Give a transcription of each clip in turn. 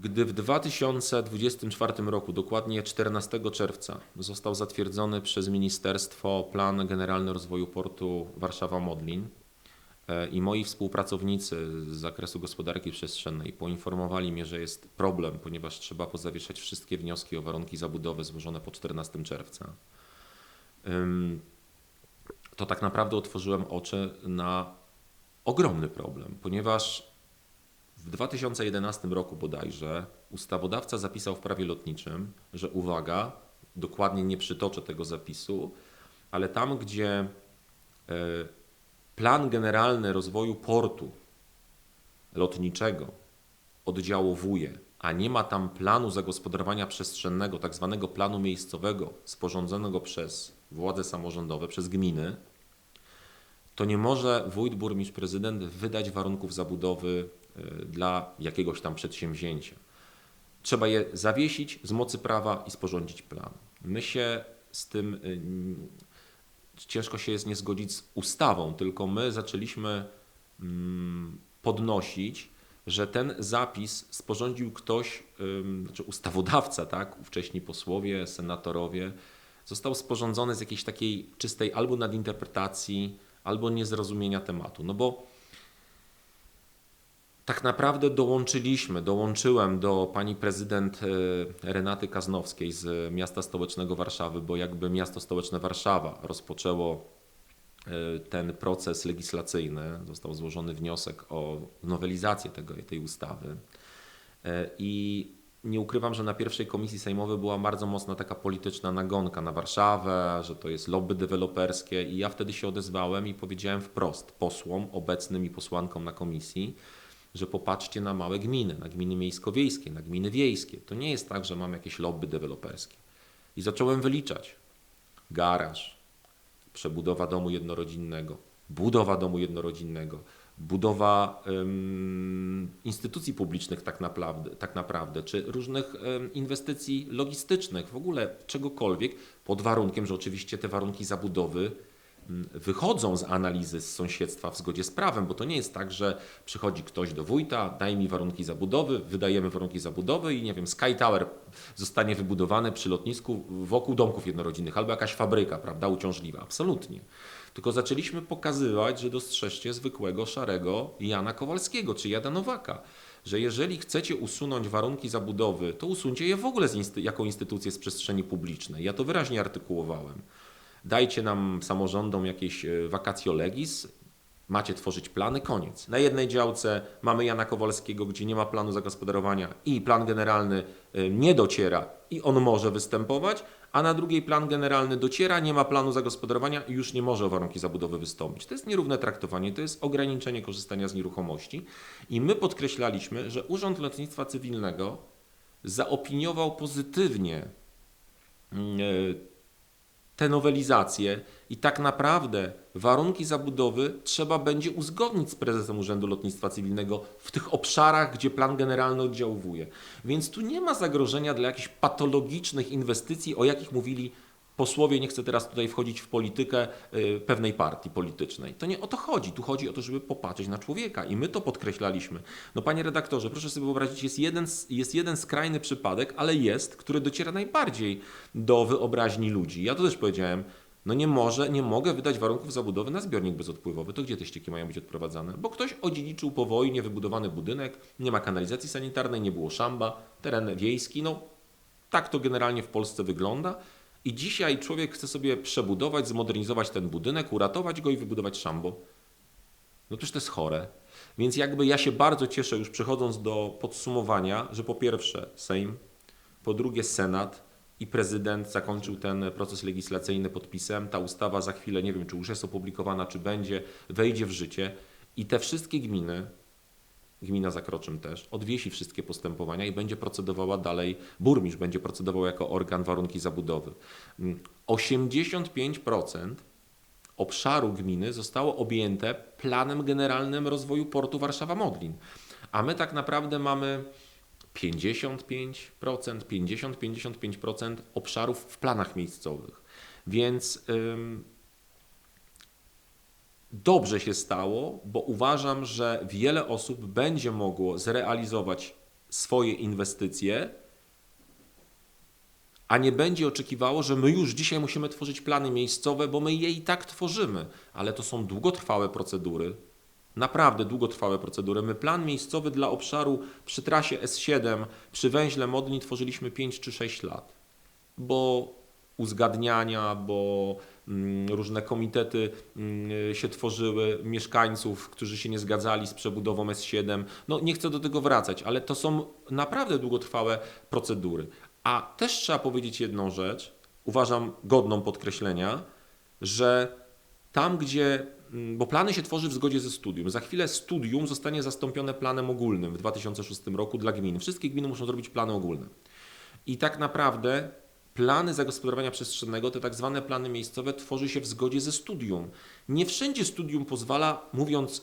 Gdy w 2024 roku, dokładnie 14 czerwca, został zatwierdzony przez Ministerstwo Plan Generalny Rozwoju Portu Warszawa-Modlin e, i moi współpracownicy z zakresu gospodarki przestrzennej poinformowali mnie, że jest problem, ponieważ trzeba pozawieszać wszystkie wnioski o warunki zabudowy złożone po 14 czerwca, to tak naprawdę otworzyłem oczy na ogromny problem, ponieważ w 2011 roku bodajże ustawodawca zapisał w prawie lotniczym, że uwaga, dokładnie nie przytoczę tego zapisu, ale tam, gdzie e, plan generalny rozwoju portu lotniczego oddziałowuje, a nie ma tam planu zagospodarowania przestrzennego, tak zwanego planu miejscowego, sporządzonego przez władze samorządowe, przez gminy, to nie może wójt, burmistrz, prezydent wydać warunków zabudowy dla jakiegoś tam przedsięwzięcia. Trzeba je zawiesić z mocy prawa i sporządzić plan. My się z tym y, ciężko się jest nie zgodzić z ustawą, tylko my zaczęliśmy mm, podnosić, że ten zapis sporządził ktoś, znaczy ustawodawca, tak, ówcześni posłowie, senatorowie, został sporządzony z jakiejś takiej czystej albo nadinterpretacji, albo niezrozumienia tematu. No bo tak naprawdę dołączyliśmy, dołączyłem do pani prezydent e, Renaty Kaznowskiej z miasta stołecznego Warszawy, bo jakby miasto stołeczne Warszawa rozpoczęło e, ten proces legislacyjny, został złożony wniosek o nowelizację tego, tej ustawy. E, I nie ukrywam, że na pierwszej komisji sejmowej była bardzo mocna taka polityczna nagonka na Warszawę, że to jest lobby deweloperskie i ja wtedy się odezwałem i powiedziałem wprost posłom obecnym i posłankom na komisji, że popatrzcie na małe gminy, na gminy miejsko-wiejskie, na gminy wiejskie. To nie jest tak, że mam jakieś lobby deweloperskie. I zacząłem wyliczać. Garaż, przebudowa domu jednorodzinnego, budowa domu jednorodzinnego, budowa instytucji publicznych tak naprawdę, tak naprawdę, czy różnych inwestycji logistycznych, w ogóle czegokolwiek, pod warunkiem, że oczywiście te warunki zabudowy wychodzą z analizy z sąsiedztwa w zgodzie z prawem, bo to nie jest tak, że przychodzi ktoś do wójta, daj mi warunki zabudowy, wydajemy warunki zabudowy i nie wiem, Sky Tower zostanie wybudowany przy lotnisku wokół domków jednorodzinnych albo jakaś fabryka, prawda, uciążliwa. Absolutnie. Tylko zaczęliśmy pokazywać, że dostrzeżcie zwykłego, szarego Jana Kowalskiego czy Jada Nowaka. Że jeżeli chcecie usunąć warunki zabudowy, to usuńcie je w ogóle jako instytucję z przestrzeni publicznej. Ja to wyraźnie artykułowałem. Dajcie nam samorządom jakieś e, vacatio legis, macie tworzyć plany, koniec. Na jednej działce mamy Jana Kowalskiego, gdzie nie ma planu zagospodarowania i plan generalny e, nie dociera i on może występować, a na drugiej plan generalny dociera, nie ma planu zagospodarowania i już nie może o warunki zabudowy wystąpić. To jest nierówne traktowanie, to jest ograniczenie korzystania z nieruchomości i my podkreślaliśmy, że Urząd Lotnictwa Cywilnego zaopiniował pozytywnie mm, e, te nowelizacje i tak naprawdę warunki zabudowy trzeba będzie uzgodnić z prezesem Urzędu Lotnictwa Cywilnego w tych obszarach, gdzie plan generalny oddziałuje. Więc tu nie ma zagrożenia dla jakichś patologicznych inwestycji, o jakich mówili posłowie, nie chcę teraz tutaj wchodzić w politykę y, pewnej partii politycznej. To nie o to chodzi. Tu chodzi o to, żeby popatrzeć na człowieka i my to podkreślaliśmy. No panie redaktorze, proszę sobie wyobrazić, jest jeden, jest jeden skrajny przypadek, ale jest, który dociera najbardziej do wyobraźni ludzi. Ja to też powiedziałem, no nie może, nie mogę wydać warunków zabudowy na zbiornik bezodpływowy. To gdzie te ścieki mają być odprowadzane? Bo ktoś odziedziczył po wojnie wybudowany budynek, nie ma kanalizacji sanitarnej, nie było szamba, teren wiejski, no tak to generalnie w Polsce wygląda. I dzisiaj człowiek chce sobie przebudować, zmodernizować ten budynek, uratować go i wybudować szambo. No przecież to jest chore. Więc jakby ja się bardzo cieszę, już przechodząc do podsumowania, że po pierwsze Sejm, po drugie Senat i prezydent zakończył ten proces legislacyjny podpisem. Ta ustawa za chwilę, nie wiem czy już jest opublikowana, czy będzie, wejdzie w życie. I te wszystkie gminy, gmina Zakroczym też, odwiesi wszystkie postępowania i będzie procedowała dalej, burmistrz będzie procedował jako organ warunki zabudowy. Mm, 85% obszaru gminy zostało objęte planem generalnym rozwoju portu Warszawa-Modlin. A my tak naprawdę mamy 55%, 50-55% obszarów w planach miejscowych. Więc ym, dobrze się stało, bo uważam, że wiele osób będzie mogło zrealizować swoje inwestycje, a nie będzie oczekiwało, że my już dzisiaj musimy tworzyć plany miejscowe, bo my je i tak tworzymy, ale to są długotrwałe procedury. Naprawdę długotrwałe procedury. My plan miejscowy dla obszaru przy trasie S7, przy węźle Modlin tworzyliśmy 5 czy 6 lat, bo uzgadniania, bo mm, różne komitety mm, się tworzyły, mieszkańców, którzy się nie zgadzali z przebudową S7. No nie chcę do tego wracać, ale to są naprawdę długotrwałe procedury. A też trzeba powiedzieć jedną rzecz, uważam godną podkreślenia, że tam, gdzie. mm, Bo plany się tworzy w zgodzie ze studium. Za chwilę studium zostanie zastąpione planem ogólnym w 2006 roku dla gmin. Wszystkie gminy muszą zrobić plany ogólne. I tak naprawdę plany zagospodarowania przestrzennego, te tak zwane plany miejscowe, tworzy się w zgodzie ze studium. Nie wszędzie studium pozwala, mówiąc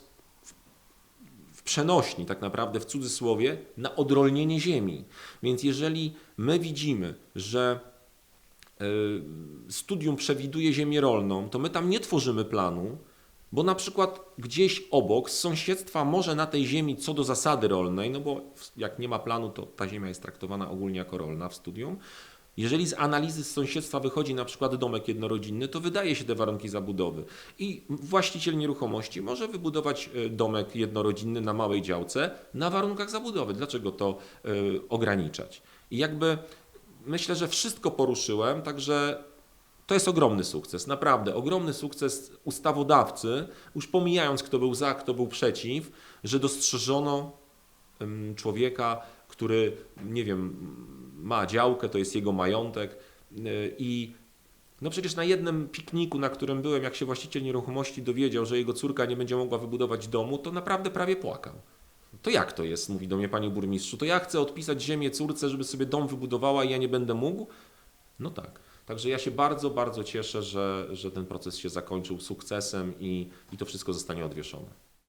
w, przenośni, tak naprawdę w cudzysłowie, na odrolnienie ziemi. Więc jeżeli my widzimy, że y, studium przewiduje ziemię rolną, to my tam nie tworzymy planu, bo na przykład gdzieś obok, z sąsiedztwa może na tej ziemi co do zasady rolnej, no bo jak nie ma planu, to ta ziemia jest traktowana ogólnie jako rolna w studium. Jeżeli z analizy z sąsiedztwa wychodzi na przykład domek jednorodzinny, to wydaje się te warunki zabudowy. I właściciel nieruchomości może wybudować e, domek jednorodzinny na małej działce na warunkach zabudowy. Dlaczego to e, ograniczać? I jakby myślę, że wszystko poruszyłem, także to jest ogromny sukces, naprawdę ogromny sukces ustawodawcy, już pomijając kto był za, kto był przeciw, że dostrzeżono człowieka, który, nie wiem, ma działkę, to jest jego majątek y, i no przecież na jednym pikniku, na którym byłem, jak się właściciel nieruchomości dowiedział, że jego córka nie będzie mogła wybudować domu, to naprawdę prawie płakał. To jak to jest, mówi do mnie panie burmistrzu, to ja chcę odpisać ziemię córce, żeby sobie dom wybudowała i ja nie będę mógł? No tak. Także ja się bardzo, bardzo cieszę, że, że ten proces się zakończył sukcesem i, i to wszystko zostanie odwieszone.